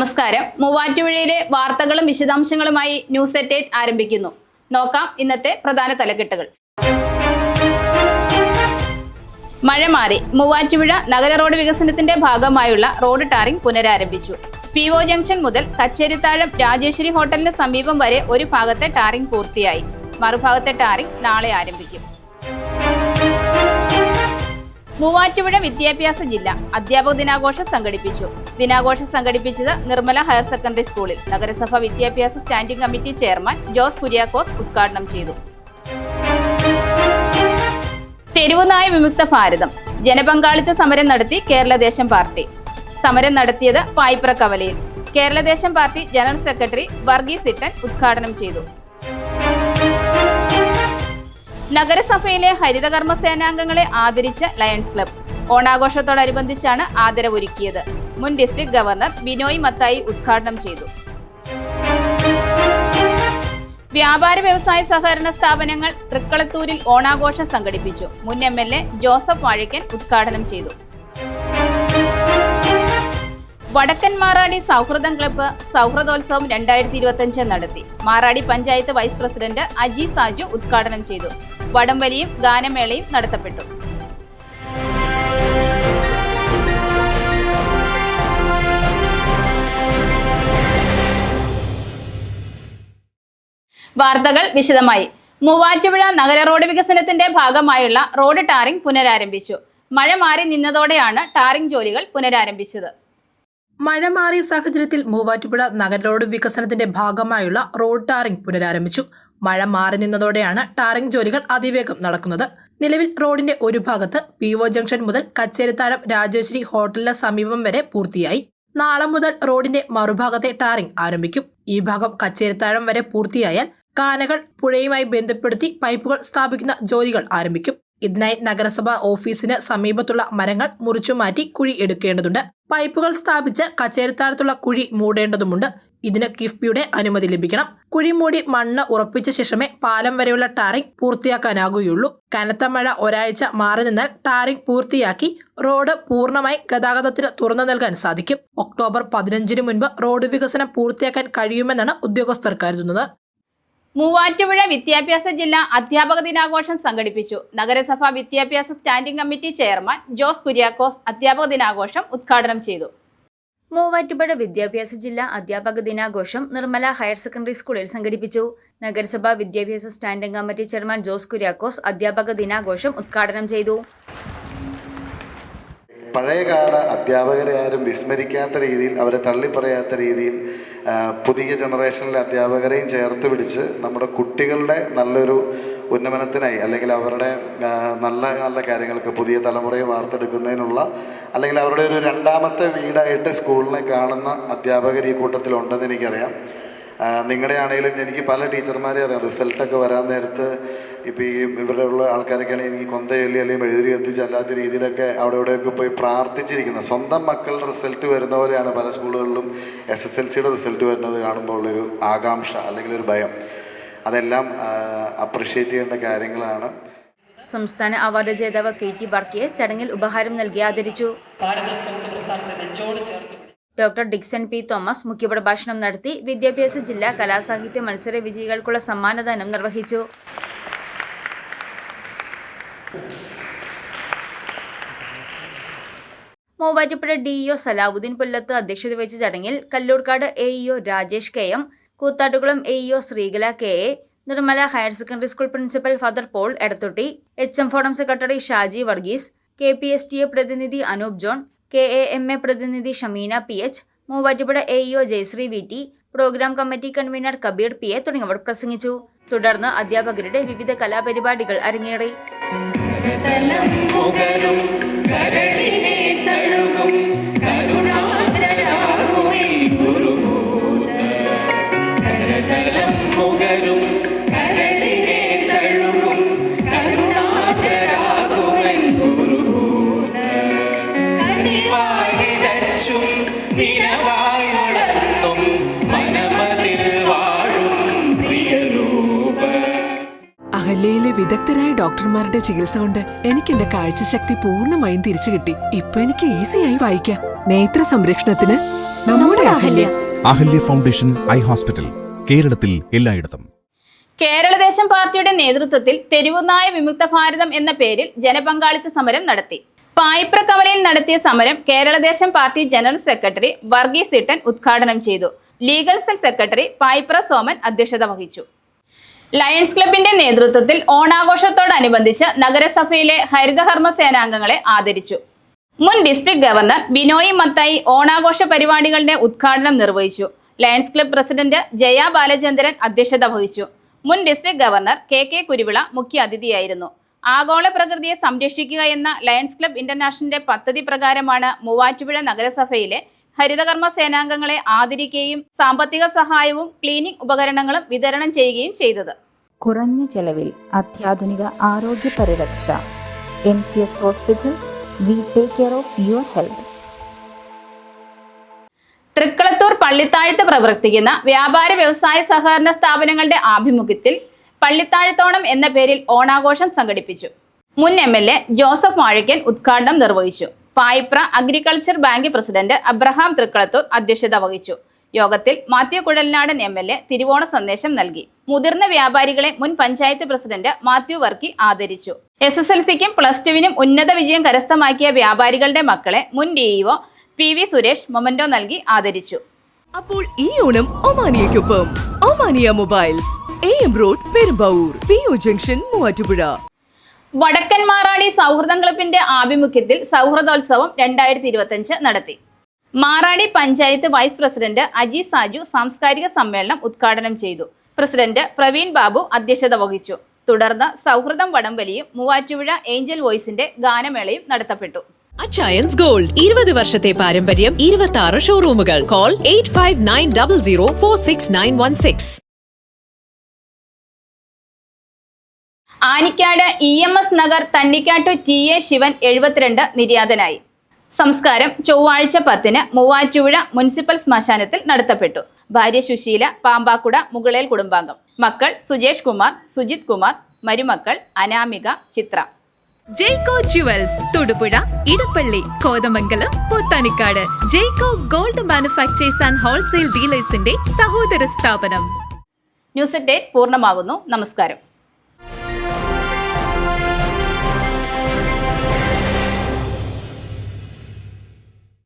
നമസ്കാരം. മൂവാറ്റുപുഴയിലെ വാർത്തകളും വിശദാംശങ്ങളുമായി ന്യൂസ് എറ്റ് എയ്റ്റ് ആരംഭിക്കുന്നു. നോക്കാം ഇന്നത്തെ പ്രധാന തലക്കെട്ടുകൾ. മഴ മാറി. മൂവാറ്റുപുഴ നഗര റോഡ് വികസനത്തിന്റെ ഭാഗമായുള്ള റോഡ് ടാറിംഗ് പുനരാരംഭിച്ചു. പി ഒ ജംഗ്ഷൻ മുതൽ കച്ചേരിത്താഴം രാജേശ്വരി ഹോട്ടലിന് സമീപം വരെ ഒരു ഭാഗത്തെ ടാറിംഗ് പൂർത്തിയായി. മറുഭാഗത്തെ ടാറിംഗ് നാളെ ആരംഭിക്കും. മൂവാറ്റുപുഴ വിദ്യാഭ്യാസ ജില്ല അധ്യാപക ദിനാഘോഷം സംഘടിപ്പിച്ചു. ദിനാഘോഷം സംഘടിപ്പിച്ചത് നിർമ്മല ഹയർ സെക്കൻഡറി സ്കൂളിൽ നഗരസഭ വിദ്യാഭ്യാസ standing committee chairman Jose Kuriakose ഉദ്ഘാടനം ചെയ്തു. തെരുവുനായ വിമുക്ത ഭാരതം ജനപങ്കാളിത്ത സമരം നടത്തി കേരളദേശം പാർട്ടി. സമരം നടത്തിയത് പായിപ്ര കവലയിൽ. Keraladesam party general secretary Varghese Ittan ഉദ്ഘാടനം ചെയ്തു. നഗരസഭയിലെ ഹരിതകർമ്മ സേനാംഗങ്ങളെ ആദരിച്ച ലയൺസ് ക്ലബ്. ഓണാഘോഷത്തോടനുബന്ധിച്ചാണ് ആദരവൊരുക്കിയത്. മുൻ ഡിസ്ട്രിക്ട് ഗവർണർ ബിനോയ് മത്തായി ഉദ്ഘാടനം ചെയ്തു. വ്യാപാര വ്യവസായ സഹകരണ സ്ഥാപനങ്ങൾ തൃക്കളത്തൂരിൽ ഓണാഘോഷം സംഘടിപ്പിച്ചു. മുൻ M L A Joseph Vazhakkan ഉദ്ഘാടനം ചെയ്തു. വടക്കൻ മാറാടി സൗഹൃദം ക്ലബ്ബ് സൗഹൃദോത്സവം രണ്ടായിരത്തി ഇരുപത്തിയഞ്ച് നടത്തി. മാറാടി പഞ്ചായത്ത് വൈസ് പ്രസിഡന്റ് അജി സാജു ഉദ്ഘാടനം ചെയ്തു. വടംവലിയും ഗാനമേളയും നടത്തപ്പെട്ടു. വാർത്തകൾ വിശദമായി. മൂവാറ്റുപുഴ നഗര റോഡ് വികസനത്തിന്റെ ഭാഗമായുള്ള റോഡ് ടാറിംഗ് പുനരാരംഭിച്ചു. മഴ മാറി നിന്നതോടെയാണ് ടാറിംഗ് ജോലികൾ പുനരാരംഭിച്ചത്. മഴ മാറിയ സാഹചര്യത്തിൽ മൂവാറ്റുപുഴ നഗര റോഡ് വികസനത്തിന്റെ ഭാഗമായുള്ള റോഡ് ടാറിംഗ് പുനരാരംഭിച്ചു. മഴ മാറി നിന്നതോടെയാണ് ടാറിംഗ് ജോലികൾ അതിവേഗം നടക്കുന്നത്. നിലവിൽ റോഡിന്റെ ഒരു ഭാഗത്ത് പി ഒ ജംഗ്ഷൻ മുതൽ കച്ചേരിത്താഴം രാജേശ്വരി ഹോട്ടലിന് സമീപം വരെ പൂർത്തിയായി. നാളെ മുതൽ റോഡിന്റെ മറുഭാഗത്തെ ടാറിംഗ് ആരംഭിക്കും. ഈ ഭാഗം കച്ചേരിത്താഴം വരെ പൂർത്തിയായാൽ കാനകൾ പുഴയുമായി ബന്ധപ്പെടുത്തി പൈപ്പുകൾ സ്ഥാപിക്കുന്ന ജോലികൾ ആരംഭിക്കും. ഇതിനായി നഗരസഭാ ഓഫീസിന് സമീപത്തുള്ള മരങ്ങൾ മുറിച്ചുമാറ്റി കുഴി എടുക്കേണ്ടതുണ്ട്. പൈപ്പുകൾ സ്ഥാപിച്ച് കച്ചേരിത്താഴത്തുള്ള കുഴി മൂടേണ്ടതുണ്ട് ഇതിന് കിഫ്ബിയുടെ അനുമതി ലഭിക്കണം. കുഴി മൂടി മണ്ണ് ഉറപ്പിച്ച ശേഷമേ പാലം വരെയുള്ള ടാറിംഗ് പൂർത്തിയാക്കാനാകുകയുള്ളൂ. കനത്ത മഴ ഒരാഴ്ച മാറി നിന്നാൽ ടാറിംഗ് പൂർത്തിയാക്കി റോഡ് പൂർണമായി ഗതാഗതത്തിന് തുറന്നു നൽകാൻ സാധിക്കും. ഒക്ടോബർ പതിനഞ്ചിന് മുൻപ് റോഡ് വികസനം പൂർത്തിയാക്കാൻ കഴിയുമെന്നാണ് ഉദ്യോഗസ്ഥർ കരുതുന്നത്. മൂവാറ്റുപുഴ വിദ്യാഭ്യാസ ജില്ലാ അധ്യാപക ദിനാഘോഷം സംഘടിപ്പിച്ചു. നഗരസഭ വിദ്യാഭ്യാസ standing committee chairman Jose Kuriakose അധ്യാപക ദിനാഘോഷം ഉദ്ഘാടനം ചെയ്തു. മൂവാറ്റുപുഴ വിദ്യാഭ്യാസ ജില്ലാ അധ്യാപക ദിനാഘോഷം നിർമ്മല ഹയർ സെക്കൻഡറി സ്കൂളിൽ സംഘടിപ്പിച്ചു. നഗരസഭാ വിദ്യാഭ്യാസ standing committee chairman Jose Kuriakose അധ്യാപക ദിനാഘോഷം ഉദ്ഘാടനം ചെയ്തു. പഴയകാല അധ്യാപകരെ ആരും വിസ്മരിക്കാത്ത രീതിയിൽ അവരെ തള്ളിപ്പറയാത്ത രീതിയിൽ പുതിയ ജനറേഷനിലെ അധ്യാപകരെയും ചേർത്ത് പിടിച്ച് നമ്മുടെ കുട്ടികളുടെ നല്ലൊരു ഉന്നമനത്തിനായി അല്ലെങ്കിൽ അവരുടെ നല്ല നല്ല കാര്യങ്ങൾക്ക് പുതിയ തലമുറയെ വാർത്തെടുക്കുന്നതിനുള്ള അല്ലെങ്കിൽ അവരുടെ ഒരു രണ്ടാമത്തെ വീടായിട്ട് സ്കൂളിനെ കാണുന്ന അധ്യാപകർ ഈ കൂട്ടത്തിലുണ്ടെന്ന് എനിക്കറിയാം. നിങ്ങളുടെ ആണെങ്കിലും എനിക്ക് പല ടീച്ചർമാരെ അറിയാം. റിസൾട്ടൊക്കെ വരാൻ നേരത്ത് ഇപ്പോൾ ഈ ഇവരുടെ ഉള്ള ആൾക്കാരൊക്കെയാണ് എനിക്ക് കൊന്ത ചൊല്ലി അല്ലെങ്കിൽ മെഴുതിരി കത്തിച്ച് അല്ലാത്ത രീതിയിലൊക്കെ അവിടെ ഇവിടെയൊക്കെ പോയി പ്രാർത്ഥിച്ചിരിക്കുന്നത്. സ്വന്തം മക്കളുടെ റിസൾട്ട് വരുന്ന പോലെയാണ് പല സ്കൂളുകളിലും എസ് എസ് എൽ സിയുടെ റിസൾട്ട് വരുന്നത് കാണുമ്പോൾ ഉള്ളൊരു ആകാംക്ഷ അല്ലെങ്കിൽ ഒരു ഭയം. അതെല്ലാം അപ്രിഷ്യേറ്റ് ചെയ്യേണ്ട കാര്യങ്ങളാണ്. സംസ്ഥാന അവാർഡ് ജേതാവ് പി ടി വർക്കിയെ ചടങ്ങിൽ ഉപഹാരം നൽകി ആദരിച്ചു. ഡോക്ടർ ഡിക്സൺ പി തോമസ് മുഖ്യപ്രഭാഷണം നടത്തി വിദ്യാഭ്യാസ ജില്ലാ കലാസാഹിത്യ മത്സര വിജയികൾക്കുള്ള സമ്മാനദാനം നിർവഹിച്ചു. മൂവാറ്റുപുഴ ഡിഇഒ സലാവുദ്ദീൻ പുല്ലത്ത് അധ്യക്ഷത വഹിച്ച ചടങ്ങിൽ Kallurkad A EO Rajesh K M Koothattukulam A EO Sreekala K A Nirmala higher secondary school principal father Paul Edathotti H M forum secretary Shaji Varghese K P S T A പ്രതിനിധി Anoop John K A M A പ്രതിനിധി Shameena P H Muvattupuzha A EO Jayasree V T programme committee convener Kabeer P A തുടങ്ങിയവർ പ്രസംഗിച്ചു. തുടർന്ന് അധ്യാപകരുടെ വിവിധ കലാപരിപാടികൾ അരങ്ങേറി. വിതച്ചും വിദഗ്ധരായ ഡോക്ടർമാരുടെ ചികിത്സ കൊണ്ട് എനിക്ക് എന്റെ കാഴ്ചശക്തി പൂർണമായും തിരിച്ചു കിട്ടി. ഇപ്പൊ എനിക്ക് ഈസിയായി വായിക്കാം. നേത്ര സംരക്ഷണത്തിന് നമ്മുടെ Ahalya. Ahalya. Foundation eye hospital കേരളത്തിൽ എല്ലായിടത്തും. കേരളദേശം പാർട്ടിയുടെ നേതൃത്വത്തിൽ തെരുവുനായ വിമുക്ത ഭാരതം എന്ന പേരിൽ ജനപങ്കാളിത്ത സമരം നടത്തി. പായിപ്ര കവലയിൽ നടത്തിയ സമരം Keraladesam party general secretary Varghese Ittan ഉദ്ഘാടനം ചെയ്തു. Legal cell secretary Payipra Soman അധ്യക്ഷത വഹിച്ചു. ലയൺസ് ക്ലബിന്റെ നേതൃത്വത്തിൽ ഓണാഘോഷത്തോടനുബന്ധിച്ച് നഗരസഭയിലെ ഹരിതകർമ്മ സേനാംഗങ്ങളെ ആദരിച്ചു. മുൻ ഡിസ്ട്രിക്ട് ഗവർണർ ബിനോയ് മത്തായി ഓണാഘോഷ പരിപാടികളുടെ ഉദ്ഘാടനം നിർവഹിച്ചു. Lions club president Jaya Balachandran അധ്യക്ഷത വഹിച്ചു. മുൻ district governor K K Kuruvila മുഖ്യ അതിഥിയായിരുന്നു. ആഗോള പ്രകൃതിയെ സംരക്ഷിക്കുക എന്ന ലയൺസ് ക്ലബ് ഇന്റർനാഷണലിന്റെ പദ്ധതി പ്രകാരമാണ് മൂവാറ്റുപുഴ നഗരസഭയിലെ ഹരിതകർമ്മ സേനാംഗങ്ങളെ ആദരിക്കുകയും സാമ്പത്തിക സഹായവും ക്ലീനിംഗ് ഉപകരണങ്ങളും വിതരണം ചെയ്യുകയും ചെയ്തത്. കുറഞ്ഞ ചെലവിൽ അത്യാധുനിക ആരോഗ്യ പരിരക്ഷ. M C S hospital we take care of your health Thrikkalathoor Pallithazhath പ്രവർത്തിക്കുന്ന വ്യാപാര വ്യവസായ സഹകരണ സ്ഥാപനങ്ങളുടെ ആഭിമുഖ്യത്തിൽ പള്ളിത്താഴത്തോണം എന്ന പേരിൽ ഓണാഘോഷം സംഘടിപ്പിച്ചു. മുൻ M L A Joseph Vazhakkal ഉദ്ഘാടനം നിർവഹിച്ചു. Payipra agriculture bank president Abraham Thrikkalathoor അധ്യക്ഷത വഹിച്ചു. യോഗത്തിൽ Mathew Kuzhalnadan M L A തിരുവോണ സന്ദേശം നൽകി. മുതിർന്ന വ്യാപാരികളെ മുൻ പഞ്ചായത്ത് പ്രസിഡന്റ് മാത്യു വർക്കി ആദരിച്ചു. എസ് എസ് എൽ സിക്കും പ്ലസ് ടുവിനും ഉന്നത വിജയം കരസ്ഥമാക്കിയ വ്യാപാരികളുടെ മക്കളെ മുൻ DEO P V Suresh memento നൽകി ആദരിച്ചു. അപ്പോൾ ഈ Onam ഒമാനിയയ്ക്കൊപ്പം. Omania mobiles. A M road Perumbavoor P O junction Muvattupuzha. വടക്കൻ മാറാടി സൗഹൃദം ക്ലബിന്റെ ആഭിമുഖ്യത്തിൽ സൗഹൃദോത്സവം രണ്ടായിരത്തി ഇരുപത്തഞ്ച് നടത്തി. മാറാടി പഞ്ചായത്ത് വൈസ് പ്രസിഡന്റ് അജി സാജു സാംസ്കാരിക സമ്മേളനം ഉദ്ഘാടനം ചെയ്തു. പ്രസിഡന്റ് പ്രവീൺ ബാബു അധ്യക്ഷത വഹിച്ചു. തുടർന്ന് സൗഹൃദം വടംവലിയും മൂവാറ്റുപുഴ ഏഞ്ചൽ വോയിസിന്റെ ഗാനമേളയും നടത്തപ്പെട്ടു. അച്ചയൻസ് ഗോൾഡ് ഇരുപത് വർഷത്തെ പാരമ്പര്യം ഇരുപത്തി ആറ് ഷോറൂമുകൾ call eight five nine double zero four six nine one six Anicad E M S Nagar Thannikkattu T A Sivan എഴുപത്തിരണ്ട് നിര്യാതനായി. സംസ്കാരം ചൊവ്വാഴ്ച പത്തിന് മൂവാറ്റുപുഴ മുനിസിപ്പൽ ശ്മശാനത്തിൽ നടത്തപ്പെട്ടു. ഭാര്യ സുശീല പാമ്പാക്കുട മുകളേൽ കുടുംബാംഗം. മക്കൾ സുജേഷ് കുമാർ സുജിത് കുമാർ മരുമക്കൾ Anamika Chithra. Jaico jewels Thodupuzha Edappally Kothamangalam Pothanicad. Jaico gold manufacturers and wholesale ഡീലേഴ്സിന്റെ സഹോദര സ്ഥാപനം. ന്യൂസ് ഡേറ്റ് പൂർണമാകുന്നു നമസ്കാരം.